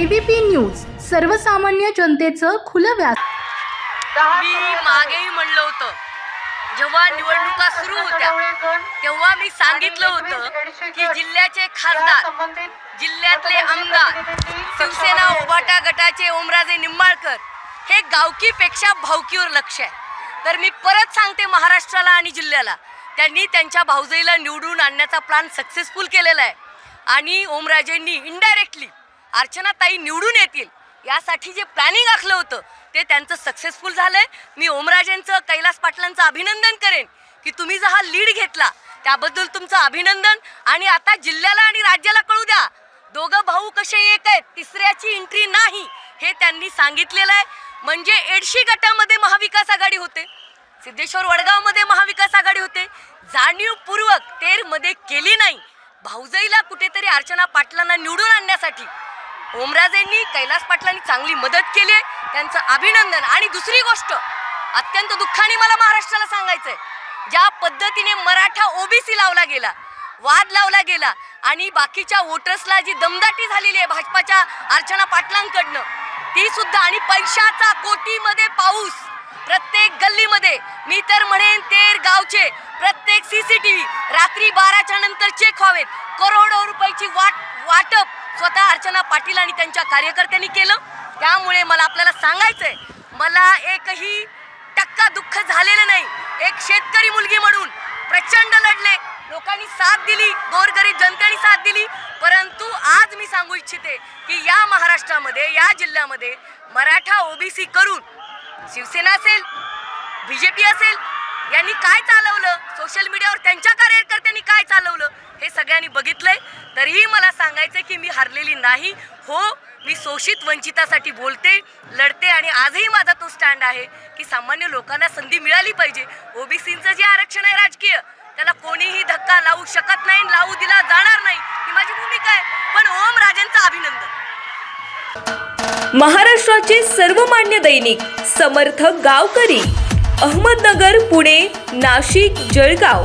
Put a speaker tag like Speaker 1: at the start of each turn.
Speaker 1: ABP news सर्वसामान्य जनतेचं खुलं व्यास
Speaker 2: मी मागेही म्हणलं होतं. जेव्हा निवडणुका सुरू होत्या तेव्हा मी सांगितलं होतं की जिल्ह्याचे खासदार जिल्ह्यातले आमदार शिवसेना उभाटा गटाचे ओमराजे निंबाळकर हे गावकीपेक्षा भावकीवर लक्ष आहे. तर मी परत सांगते महाराष्ट्राला आणि जिल्ह्याला. त्यांनी त्यांच्या भाऊजाईला निवडून आणण्याचा प्लॅन सक्सेसफुल केलेला आहे. आणि ओमराजेंनी इनडायरेक्टली अर्चनाताई निवडून येतील. यासाठी जे प्लॅनिंग आखलं होतं ते त्यांचं सक्सेसफुल झालंय. मी ओमराजेंचं कैलास पाटलांचं अभिनंदन करेन की तुम्ही जो हा लीड घेतला त्याबद्दल तुमचं अभिनंदन. आणि आता जिल्ह्याला आणि राज्याला कळू द्या दोघं भाऊ कसे एक आहेत तिसऱ्याची एंट्री नाही हे त्यांनी सांगितलेलं आहे. म्हणजे एडशी गटामध्ये महाविकास आघाडी होते सिद्धेश्वर वडगावमध्ये महाविकास आघाडी होते. जाणीवपूर्वक तेरमध्ये केली नाही. भाऊजाईला कुठेतरी अर्चना पाटलांना निवडून आणण्यासाठी ओमराजेंनी कैलास पाटलांनी चांगली मदत केली आहे. त्यांचं अभिनंदन. आणि दुसरी गोष्ट अत्यंत दुःखाने मला महाराष्ट्राला सांगायचंय. ज्या पद्धतीने मराठा ओबीसी लावला गेला वाद लावला गेला आणि बाकीच्या वोटर्सला जी दमदाटी झालेली आहे भाजपाच्या अर्चना पाटलांकडनं ती सुद्धा आणि पैशाचा कोटीमध्ये पाऊस प्रत्येक गल्लीमध्ये मी तर म्हणेन तेर गावचे प्रत्येक सीसीटीव्ही रात्री बाराच्या नंतर चेक व्हावेत. करोडो रुपयाची वाट वाटप स्वतः अर्चना पाटील आणि त्यांच्या कार्यकर्त्यांनी केलं. त्यामुळे मला आपल्याला सांगायचंय मला एकही टक्का दुःख झालेलं नाही. एक शेतकरी मुलगी म्हणून प्रचंड लढले. लोकांनी साथ दिली गोरगरीब जनतेने साथ दिली. परंतु आज मी सांगू इच्छिते की या महाराष्ट्रामध्ये या जिल्ह्यामध्ये मराठा ओबीसी करून शिवसेना असेल बी जे पी असेल यांनी काय चालवलं? सोशल मीडियावर त्यांच्या कार्यकर्त्यांनी काय चालवलं हे सगळ्यांनी बघितलंय तरीही मला सांगायचं की मी हरलेली नाही. हो मी शोषित वंचितासाठी बोलते लढते आणि आजही माझा तो स्टँड आहे की सामान्य लोकांना संधी मिळाली पाहिजे. ओबीसीचं जे आरक्षण आहे राजकीय त्याला कोणीही धक्का लावू शकत नाही लावू दिला जाणार नाही. ही माझी भूमिका आहे. पण ओम राजेंचं अभिनंदन.
Speaker 3: महाराष्ट्राचे सर्वमान्य दैनिक समर्थ गावकरी अहमदनगर पुणे नाशिक जळगाव.